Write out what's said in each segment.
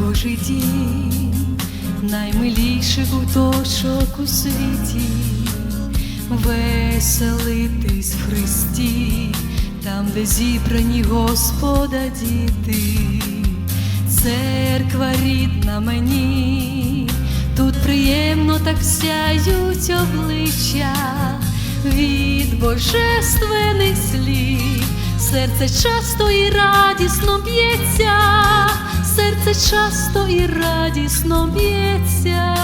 Божий дім, наймиліший куточок у світі, веселитись в Христі, там, де зібрані Господа діти, церква рідна мені, тут приємно так сяють обличчя. Від божественних слів, серце часто і радісно б'ється, часто і радісно б'ється.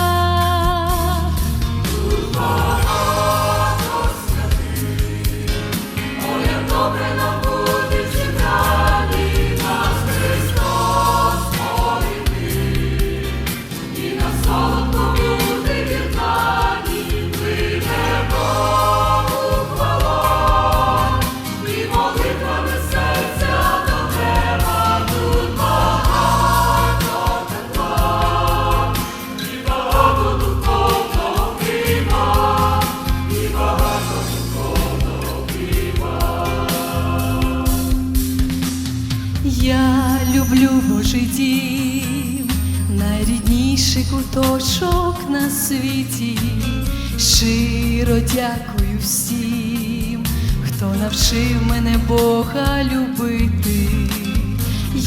Люблю Божий дім, найрідніший куточок на світі. Щиро дякую всім, хто навчив мене Бога любити,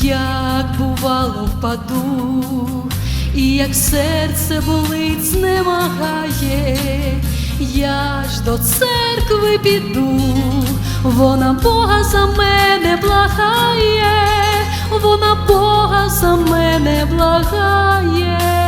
як бувало впаду, і як серце болить, знемагає, я ж до церкви піду, вона Бога за мене благає, вона Бога за мене благає.